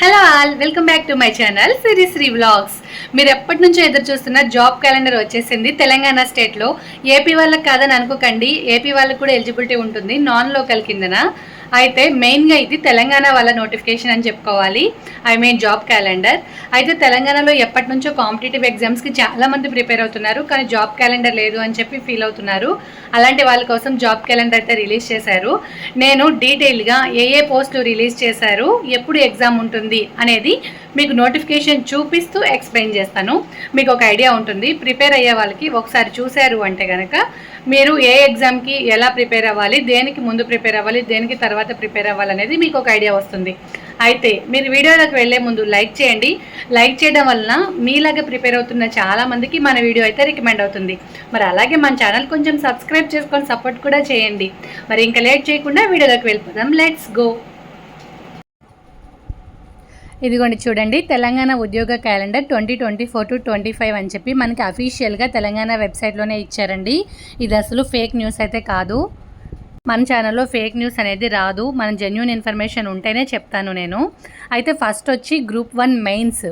Hello all welcome back to my channel Sri Sri vlogs. మీరు ఎప్పటి నుంచో ఎదురు చూస్తున్న జాబ్ క్యాలెండర్ వచ్చేసింది. తెలంగాణ స్టేట్లో ఏపీ వాళ్ళకి కాదని అనుకోకండి. ఏపీ వాళ్ళకి కూడా ఎలిజిబిలిటీ ఉంటుంది నాన్ లోకల్ కిందన. అయితే మెయిన్గా ఇది తెలంగాణ వాళ్ళ నోటిఫికేషన్ అని చెప్పుకోవాలి. ఐ మీన్ జాబ్ క్యాలెండర్ అయితే తెలంగాణలో ఎప్పటి నుంచో కాంపిటేటివ్ ఎగ్జామ్స్కి చాలా మంది ప్రిపేర్ అవుతున్నారు. కానీ జాబ్ క్యాలెండర్ లేదు అని చెప్పి ఫీల్ అవుతున్నారు. అలాంటి వాళ్ళ కోసం జాబ్ క్యాలెండర్ అయితే రిలీజ్ చేశారు. నేను డీటెయిల్గా ఏ ఏ పోస్టులు రిలీజ్ చేశారు ఎప్పుడు ఎగ్జామ్ ఉంటుంది అనేది మీకు నోటిఫికేషన్ చూపిస్తూ ఎక్స్ప్లెయిన్ చేస్తాను. మీకు ఒక ఐడియా ఉంటుంది. ప్రిపేర్ అయ్యే వాళ్ళకి ఒకసారి చూశారు అంటే కనుక మీరు ఏ ఎగ్జామ్కి ఎలా ప్రిపేర్ అవ్వాలి దేనికి ముందు ప్రిపేర్ అవ్వాలి దేనికి తర్వాత ప్రిపేర్ అవ్వాలనేది మీకు ఒక ఐడియా వస్తుంది. అయితే మీరు వీడియోలోకి వెళ్ళే ముందు లైక్ చేయండి. లైక్ చేయడం వలన మీలాగా ప్రిపేర్ అవుతున్న చాలా మందికి మన వీడియో అయితే రికమెండ్ అవుతుంది. మరి అలాగే మన ఛానల్ కొంచెం సబ్స్క్రైబ్ చేసుకొని సపోర్ట్ కూడా చేయండి. మరి ఇంకా లేట్ చేయకుండా వీడియోలోకి వెళ్ళిపోదాం. లెట్స్ గో ఇదిగోండి చూడండి. తెలంగాణ ఉద్యోగ calendar twenty twenty four to twenty five అని చెప్పి మనకి అఫీషియల్గా తెలంగాణ వెబ్సైట్లోనే ఇచ్చారండి. ఇది అసలు ఫేక్ న్యూస్ అయితే కాదు. మన ఛానల్లో ఫేక్ న్యూస్ అనేది రాదు. మన జెన్యున్ ఇన్ఫర్మేషన్ ఉంటేనే చెప్తాను నేను. అయితే ఫస్ట్ వచ్చి గ్రూప్ వన్ మెయిన్స్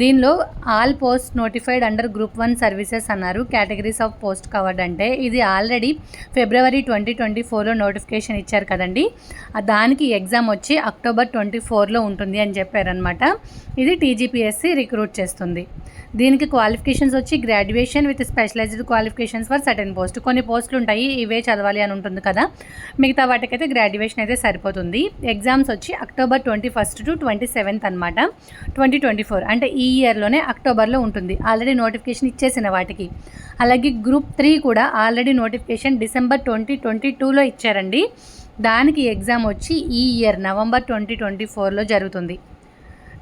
దీనిలో all post notified under group one services అన్నారు. కేటగిరీస్ ఆఫ్ పోస్ట్ కవర్డ్ అంటే ఇది ఆల్రెడీ ఫిబ్రవరి ట్వంటీ ట్వంటీ ఫోర్లో నోటిఫికేషన్ ఇచ్చారు కదండి. దానికి ఎగ్జామ్ వచ్చి అక్టోబర్ ట్వంటీ ఫోర్లో ఉంటుంది అని చెప్పారనమాట ఇది టీజీపీఎస్సీ రిక్రూట్ చేస్తుంది. దీనికి క్వాలిఫికేషన్స్ వచ్చి graduation with specialized qualifications for certain post. కొన్ని పోస్టులు ఉంటాయి ఇవే చదవాలి అని ఉంటుంది కదా. మిగతా వాటికైతే గ్రాడ్యుయేషన్ అయితే సరిపోతుంది. ఎగ్జామ్స్ వచ్చి October twenty first to twenty seventh అనమాట ట్వంటీ ట్వంటీ ఫోర్ అంటే ఈ ఇయర్లోనే అక్టోబర్లో ఉంటుంది. ఆల్రెడీ నోటిఫికేషన్ ఇచ్చేసిన వాటికి. అలాగే గ్రూప్ త్రీ కూడా already notification December twenty twenty టూలో ఇచ్చారండి. దానికి ఎగ్జామ్ వచ్చి ఈ ఇయర్ నవంబర్ ట్వంటీ ట్వంటీ ఫోర్లో జరుగుతుంది.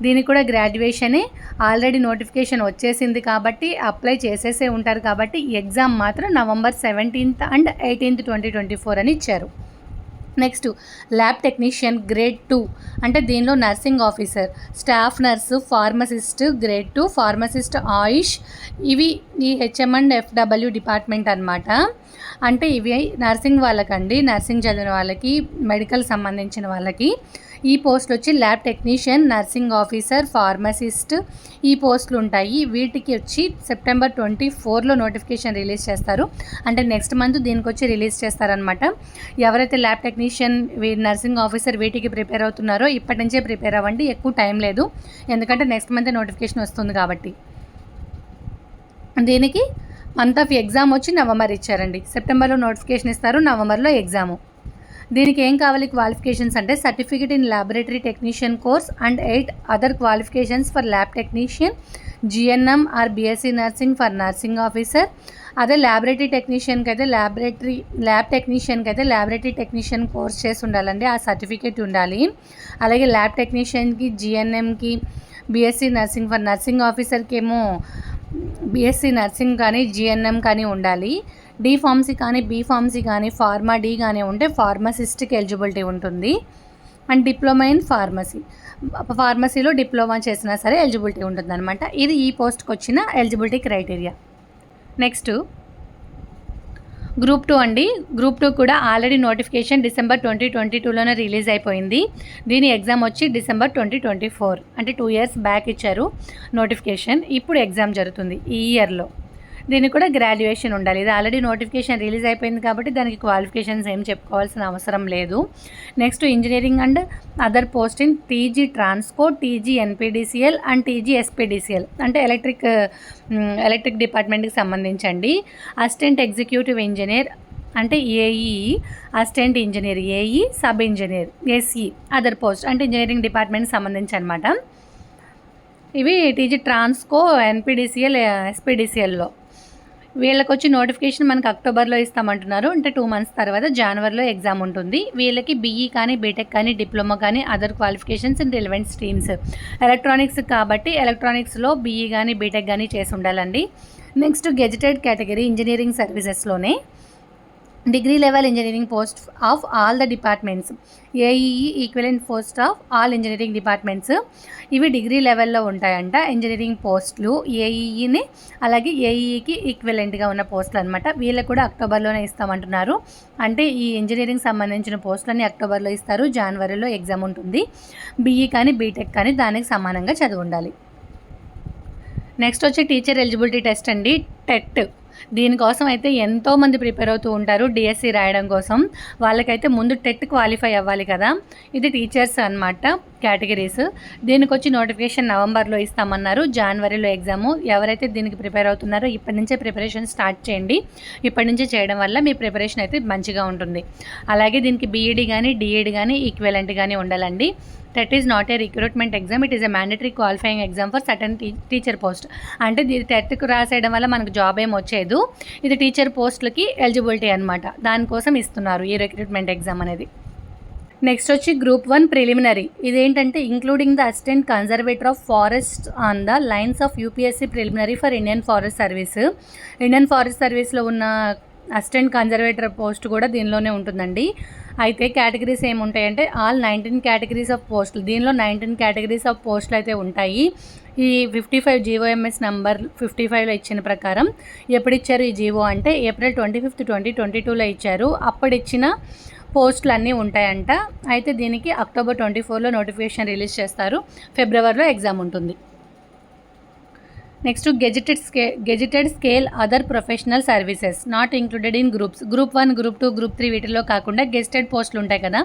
దీనికి కూడా గ్రాడ్యుయేషనే ఆల్రెడీ నోటిఫికేషన్ వచ్చేసింది కాబట్టి అప్లై చేసేసే ఉంటారు కాబట్టి ఎగ్జామ్ మాత్రం November seventeenth and eighteenth twenty twenty four అని ఇచ్చారు. Next lab technician grade two అంటే దీనిలో nursing officer staff nurse pharmacist grade two pharmacist AYUSH ఇవి ఈ హెచ్ఎం అండ్ ఎఫ్డబ్ల్యూ డిపార్ట్మెంట్ అనమాట అంటే ఇవి నర్సింగ్ వాళ్ళకండి నర్సింగ్ చదివిన వాళ్ళకి మెడికల్ సంబంధించిన వాళ్ళకి. ఈ పోస్టులు వచ్చి lab technician nursing officer pharmacist. ఈ పోస్టులు ఉంటాయి. వీటికి వచ్చి సెప్టెంబర్ ట్వంటీ ఫోర్లో నోటిఫికేషన్ రిలీజ్ చేస్తారు. అంటే నెక్స్ట్ మంత్ దీనికి వచ్చి రిలీజ్ చేస్తారనమాట ఎవరైతే ల్యాబ్ టెక్నీషియన్ నర్సింగ్ ఆఫీసర్ వీటికి ప్రిపేర్ అవుతున్నారో ఇప్పటి నుంచే ప్రిపేర్ అవ్వండి. ఎక్కువ టైం లేదు. ఎందుకంటే నెక్స్ట్ మంత్ నోటిఫికేషన్ వస్తుంది కాబట్టి. దీనికి మంత్ ఆఫ్ ఎగ్జామ్ వచ్చి నవంబర్ ఇచ్చారండి. సెప్టెంబర్లో నోటిఫికేషన్ ఇస్తారు. నవంబర్లో ఎగ్జాము. దీనికి ఏం కావాలి క్వాలిఫికేషన్స్ అంటే certificate in laboratory technician course and eight other qualifications for lab technician GNM or BSc nursing for nursing officer అదే ల్యాబొరేటరీ టెక్నీషియన్కి అయితే ల్యాబొరేటరీ ల్యాబ్ టెక్నీషియన్కి అయితే ల్యాబొరేటరీ టెక్నీషియన్ కోర్స్ చేసి ఉండాలండి. ఆ సర్టిఫికేట్ ఉండాలి. అలాగే ల్యాబ్ టెక్నీషియన్కి జిఎన్ఎంకి బీఎస్సీ నర్సింగ్ ఫర్ నర్సింగ్ ఆఫీసర్కి ఏమో బీఎస్సీ నర్సింగ్ కానీ జిఎన్ఎం కానీ ఉండాలి. డి ఫార్మసీ కానీ బీ ఫార్మసీ కానీ ఫార్మా డి కానీ ఉంటే ఫార్మసిస్ట్కి ఎలిజిబిలిటీ ఉంటుంది. And diploma in pharmacy. ఫార్మసీలో diploma చేసినా సరే ఎలిజిబిలిటీ ఉంటుంది అనమాట ఇది ఈ పోస్ట్కి వచ్చిన eligibility criteria. Next group two అండి. గ్రూప్ టూ కూడా already notification December twenty twenty టూలోనే release అయిపోయింది. దీని ఎగ్జామ్ వచ్చి డిసెంబర్ ట్వంటీ ట్వంటీ ఫోర్. అంటే టూ ఇయర్స్ బ్యాక్ ఇచ్చారు నోటిఫికేషన్. ఇప్పుడు ఎగ్జామ్ జరుగుతుంది ఈ ఇయర్లో. దీనికి కూడా గ్రాడ్యుయేషన్ ఉండాలి. ఇది ఆల్రెడీ నోటిఫికేషన్ రిలీజ్ అయిపోయింది కాబట్టి దానికి క్వాలిఫికేషన్స్ ఏం చెప్పుకోవాల్సిన అవసరం లేదు. Next engineering and other post in TG Transco TG NPDCL and TG SPDCL అంటే ఎలక్ట్రిక్ ఎలక్ట్రిక్ డిపార్ట్మెంట్కి సంబంధించండి. అసిస్టెంట్ ఎగ్జిక్యూటివ్ ఇంజనీర్ అంటే AE assistant engineer AE sub engineer SE other post అంటే ఇంజనీరింగ్ డిపార్ట్మెంట్కి సంబంధించి అనమాట ఇవి టీజీ ట్రాన్స్కో ఎన్పీడీసీఎల్ ఎస్పీడీసీఎల్లో వీళ్ళకి వచ్చి నోటిఫికేషన్ మనకు అక్టోబర్లో ఇస్తామంటున్నారు. అంటే టూ మంత్స్ తర్వాత జనవరిలో ఎగ్జామ్ ఉంటుంది. వీళ్ళకి బీఈ కానీ బీటెక్ కానీ డిప్లొమా కానీ other qualifications in relevant streams electronics కాబట్టి ఎలక్ట్రానిక్స్లో బీఈ కానీ బీటెక్ కానీ చేసి ఉండాలండి. Next gazetted category engineering సర్వీసెస్లోనే degree level engineering post of all the departments. AEE equivalent post of all engineering departments ఇవి డిగ్రీ లెవెల్లో ఉంటాయంట. ఇంజనీరింగ్ పోస్టులు ఏఈఈని అలాగే ఏఈఈకి ఈక్వలెంట్గా ఉన్న పోస్టులు అనమాట వీళ్ళకి కూడా అక్టోబర్లోనే ఇస్తామంటున్నారు. అంటే ఈ ఇంజనీరింగ్ సంబంధించిన పోస్టులని అక్టోబర్లో ఇస్తారు. జనవరిలో ఎగ్జామ్ ఉంటుంది. బీఈ కానీ బీటెక్ కానీ దానికి సమానంగా చదివి ఉండాలి. నెక్స్ట్ వచ్చి టీచర్ ఎలిజిబిలిటీ టెస్ట్ అండి. టెట్ దీనికోసం అయితే ఎంతోమంది ప్రిపేర్ అవుతూ ఉంటారు డిఎస్సి రాయడం కోసం. వాళ్ళకైతే ముందు టెట్ క్వాలిఫై అవ్వాలి కదా. ఇది టీచర్స్ అనమాట కేటగిరీస్. దీనికి వచ్చి నోటిఫికేషన్ నవంబర్లో ఇస్తామన్నారు. జనవరిలో ఎగ్జాము. ఎవరైతే దీనికి ప్రిపేర్ అవుతున్నారో ఇప్పటి నుంచే ప్రిపరేషన్ స్టార్ట్ చేయండి. ఇప్పటి నుంచే చేయడం వల్ల మీ ప్రిపరేషన్ అయితే మంచిగా ఉంటుంది. అలాగే దీనికి బీఈడి కానీ డిఈడి కానీ ఈక్వెలెంట్ కానీ ఉండాలండి. TET is not a recruitment exam it is a mandatory qualifying exam for certain teacher post అంటే ఇది టెట్కి రాసేయడం వల్ల మనకు జాబ్ ఏం వచ్చేదు. ఇది టీచర్ పోస్టులకి ఎలిజిబిలిటీ అనమాట దానికోసం ఇస్తున్నారు ఈ రిక్రూట్మెంట్ ఎగ్జామ్ అనేది. నెక్స్ట్ వచ్చి గ్రూప్ వన్ ప్రిలిమినరీ ఇదేంటంటే including the assistant conservator of forest on the lines of UPSC preliminary for Indian forest service Indian forest సర్వీస్లో ఉన్న అసిస్టెంట్ కన్జర్వేటర్ పోస్ట్ కూడా దీనిలోనే ఉంటుందండి. అయితే కేటగిరీస్ ఏముంటాయంటే ఆల్ నైన్టీన్ కేటగిరీస్ ఆఫ్ పోస్టులు. దీనిలో నైన్టీన్ కేటగిరీస్ ఆఫ్ పోస్టులు అయితే ఉంటాయి. ఈ fifty five GO Ms number fifty ఫైవ్లో ఇచ్చిన ప్రకారం ఎప్పుడు ఇచ్చారు ఈ జీవో అంటే April twenty fifth twenty twenty టూలో ఇచ్చారు. అప్పుడు ఇచ్చిన పోస్టులు అన్నీ ఉంటాయంట. అయితే దీనికి అక్టోబర్ ట్వంటీ ఫోర్లో నోటిఫికేషన్ రిలీజ్ చేస్తారు. ఫిబ్రవరిలో ఎగ్జామ్ ఉంటుంది. Next gazetted scale gazetted scale other professional services not included in groups group one group two group three వీటిలో కాకుండా గెస్టెడ్ పోస్టులు ఉంటాయి కదా.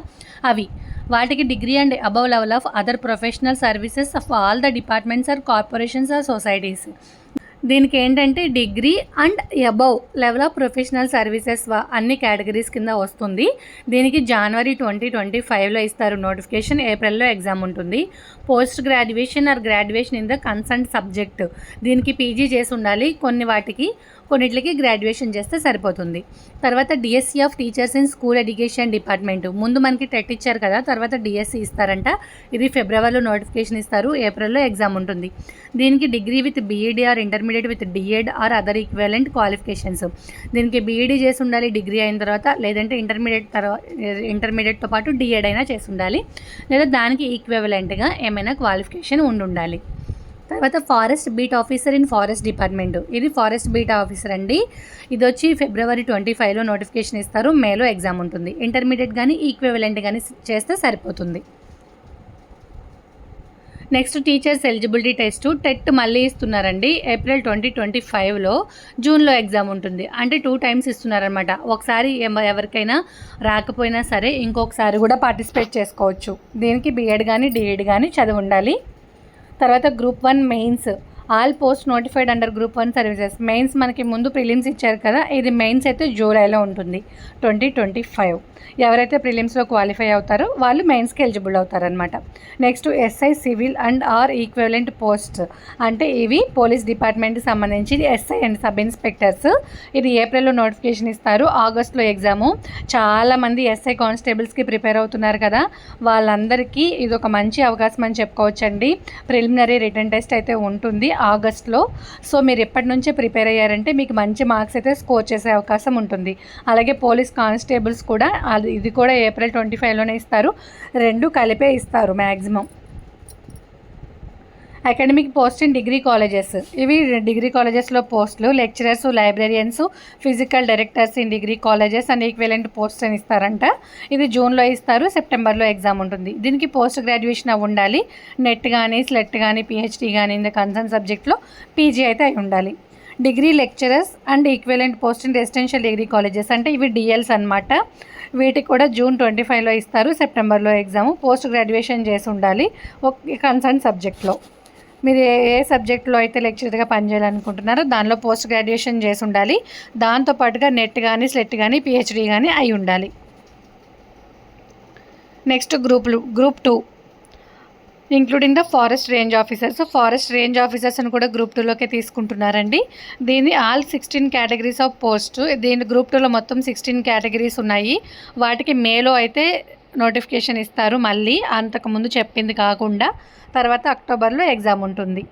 అవి. వాటికి degree and above level of other professional services of all the departments or corporations or societies దీనికి ఏంటంటే degree and above level of professional services అన్ని కేటగిరీస్ కింద వస్తుంది. దీనికి జనవరి ట్వంటీ ట్వంటీ ఫైవ్లో ఇస్తారు నోటిఫికేషన్ ఏప్రిల్లో ఎగ్జామ్ ఉంటుంది. Post graduation or graduation in the concern subject. దీనికి పీజీ చేసి ఉండాలి. కొన్ని వాటికి కొన్నిటికి గ్రాడ్యుయేషన్ చేస్తే సరిపోతుంది. తర్వాత DSC of teachers in school education department ముందు మనకి టెట్ ఇచ్చారు కదా తర్వాత డిఎస్సి ఇస్తారంట. ఇది ఫిబ్రవరిలో నోటిఫికేషన్ ఇస్తారు ఏప్రిల్లో ఎగ్జామ్ ఉంటుంది. దీనికి degree with BEd or intermediate with DEd or other equivalent qualifications దీనికి బీఈడి చేసి ఉండాలి డిగ్రీ అయిన తర్వాత లేదంటే ఇంటర్మీడియట్ తర్వాత ఇంటర్మీడియట్తో పాటు డిఎడ్ అయినా చేసి ఉండాలి. లేదా దానికి ఈక్వెవలెంట్గా ఏమైనా క్వాలిఫికేషన్ ఉండి ఉండాలి. తర్వాత forest beat officer in forest department ఇది ఫారెస్ట్ బీట్ ఆఫీసర్ అండి. ఇది వచ్చి ఫిబ్రవరి ట్వంటీ ఫైవ్లో నోటిఫికేషన్ ఇస్తారు. మేలో ఎగ్జామ్ ఉంటుంది. ఇంటర్మీడియట్ కానీ ఈక్వివలెంట్ కానీ చేస్తే సరిపోతుంది. Next teachers eligibility test TET మళ్ళీ ఇస్తున్నారండి. ఏప్రిల్ ట్వంటీ ట్వంటీ ఫైవ్లో జూన్లో ఎగ్జామ్ ఉంటుంది. అంటే టూ టైమ్స్ ఇస్తున్నారనమాట ఒకసారి ఎవరికైనా రాకపోయినా సరే ఇంకొకసారి కూడా పార్టిసిపేట్ చేసుకోవచ్చు. దీనికి బీఎడ్ కానీ డిఎడ్ కానీ చదివి ఉండాలి. తర్వాత group one mains. All post notified under group one services. Mains మనకి ముందు ప్రిలిమ్స్ ఇచ్చారు కదా ఇది మెయిన్స్ అయితే జూలైలో ఉంటుంది ట్వంటీ ట్వంటీ ఫైవ్. ఎవరైతే ప్రిలిమ్స్లో క్వాలిఫై అవుతారో వాళ్ళు మెయిన్స్కి ఎలిజిబుల్ అవుతారనమాట next SI civil and or equivalent post. అంటే ఇవి పోలీస్ డిపార్ట్మెంట్కి సంబంధించి ఎస్ఐ అండ్ సబ్ ఇన్స్పెక్టర్స్. ఇది ఏప్రిల్లో నోటిఫికేషన్ ఇస్తారు ఆగస్ట్లో ఎగ్జాము. చాలామంది ఎస్ఐ కానిస్టేబుల్స్కి ప్రిపేర్ అవుతున్నారు కదా వాళ్ళందరికీ ఇది ఒక మంచి అవకాశం అని చెప్పుకోవచ్చండి. ప్రిలిమినరీ రిటర్న్ టెస్ట్ అయితే ఉంటుంది ఆగస్ట్లో. సో మీరు ఎప్పటి నుంచే ప్రిపేర్ అయ్యారంటే మీకు మంచి మార్క్స్ అయితే స్కోర్ చేసే అవకాశం ఉంటుంది. అలాగే పోలీస్ కానిస్టేబుల్స్ కూడా అది- ఇది కూడా ఏప్రిల్ ట్వంటీ ఫైవ్లోనే ఇస్తారు. రెండు కలిపే ఇస్తారు maximum academic post in degree colleges. ఇవి డిగ్రీ కాలేజెస్లో పోస్టులు lecturers librarians physical directors in degree colleges and equivalent post అని ఇస్తారంట. ఇది జూన్లో ఇస్తారు సెప్టెంబర్లో ఎగ్జామ్ ఉంటుంది. దీనికి పోస్ట్ గ్రాడ్యుయేషన్ అవి ఉండాలి. నెట్ కానీ స్లెట్ కానీ పిహెచ్డి కానీ ఇన్ ద కన్సర్న్ సబ్జెక్ట్లో పీజీ అయితే అయి ఉండాలి. Degree lecturers and equivalent post in residential degree colleges అంటే ఇవి డిఎల్స్ అనమాట వీటికి కూడా జూన్ ట్వంటీ ఫైవ్లో ఇస్తారు సెప్టెంబర్లో ఎగ్జామ్. పోస్ట్ గ్రాడ్యుయేషన్ చేసి ఉండాలి ఒక కన్సర్న్ సబ్జెక్ట్లో. మీరు ఏ ఏ సబ్జెక్ట్లో అయితే లెక్చరర్గా పనిచేయాలనుకుంటున్నారో దానిలో పోస్ట్ గ్రాడ్యుయేషన్ చేసి ఉండాలి. దాంతోపాటుగా నెట్ కానీ స్లెట్ కానీ పిహెచ్డి కానీ అయి ఉండాలి. Next గ్రూప్లు group two. Including the forest range officers forest range officers అని కూడా గ్రూప్ టూలోకే తీసుకుంటున్నారండి. దీని all sixteen categories of post దీని గ్రూప్ టూలో మొత్తం సిక్స్టీన్ కేటగిరీస్ ఉన్నాయి. వాటికి మేలో అయితే నోటిఫికేషన్ ఇస్తారు మళ్ళీ. అంతకుముందు చెప్పింది కాకుండా తర్వాత అక్టోబర్లో ఎగ్జామ్ ఉంటుంది.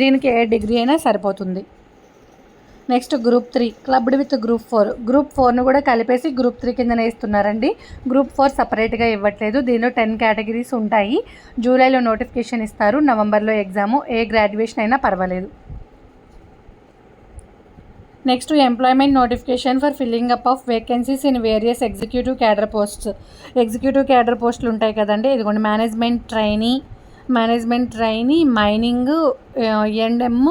దీనికి ఏ డిగ్రీ అయినా సరిపోతుంది. Next group three clubbed with group four. Group ఫోర్ను కూడా కలిపేసి గ్రూప్ త్రీ కిందనే ఇస్తున్నారండి. గ్రూప్ ఫోర్ సపరేట్గా ఇవ్వట్లేదు. దీనిలో టెన్ కేటగిరీస్ ఉంటాయి. జూలైలో నోటిఫికేషన్ ఇస్తారు. నవంబర్లో ఎగ్జాము. ఏ గ్రాడ్యుయేషన్ అయినా పర్వాలేదు. Next employment notification for filling up of vacancies in various executive cadre posts executive cadre పోస్టులు ఉంటాయి కదండి. ఇదిగోండి management trainee management trainee mining ఎండ్ఎమ్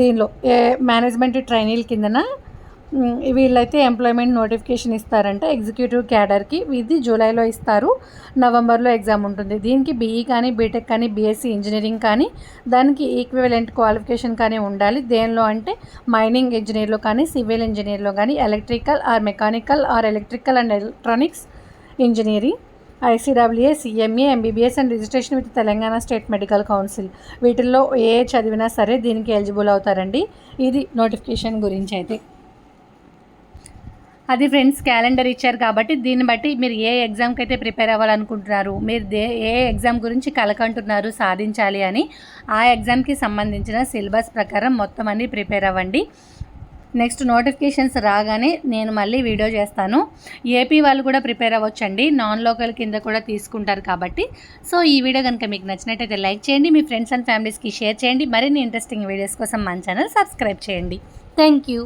దీనిలో ఏ మేనేజ్మెంట్ ట్రైనీల కిందన వీళ్ళైతే ఎంప్లాయ్మెంట్ నోటిఫికేషన్ ఇస్తారంట ఎగ్జిక్యూటివ్ క్యాడర్కి ఇది జూలైలో ఇస్తారు. నవంబర్లో ఎగ్జామ్ ఉంటుంది. దీనికి బీఈ కానీ బీటెక్ కానీ బీఎస్సీ ఇంజనీరింగ్ కానీ దానికి ఈక్వివలెంట్ క్వాలిఫికేషన్ కానీ ఉండాలి. దేనిలో అంటే మైనింగ్ ఇంజనీర్లో కానీ సివిల్ ఇంజనీర్లో కానీ electrical or mechanical or electrical and electronics engineering ICWA CMA MBBS and registration with Telangana state medical council వీటిల్లో ఏ చదివినా సరే దీనికి ఎలిజిబుల్ అవుతారండి. ఇది నోటిఫికేషన్ గురించి అయితే. అది ఫ్రెండ్స్ క్యాలెండర్ ఇచ్చారు కాబట్టి దీన్ని బట్టి మీరు ఏ ఎగ్జామ్కి అయితే ప్రిపేర్ అవ్వాలనుకుంటున్నారు మీరు దే ఏ ఎగ్జామ్ గురించి కలకంటున్నారు సాధించాలి అని ఆ ఎగ్జామ్కి సంబంధించిన సిలబస్ ప్రకారం మొత్తం అన్ని ప్రిపేర్ అవ్వండి. నెక్స్ట్ నోటిఫికేషన్స్ రాగానే నేను మళ్ళీ వీడియో చేస్తాను. ఏపీ వాళ్ళు కూడా ప్రిపేర్ అవ్వచ్చండి. నాన్ లోకల్ కింద కూడా తీసుకుంటారు కాబట్టి. సో ఈ వీడియో కనుక మీకు నచ్చినట్టయితే లైక్ చేయండి. మీ ఫ్రెండ్స్ అండ్ ఫ్యామిలీస్కి షేర్ చేయండి. మరిన్ని ఇంట్రెస్టింగ్ వీడియోస్ కోసం మన ఛానల్ సబ్స్క్రైబ్ చేయండి. Thank you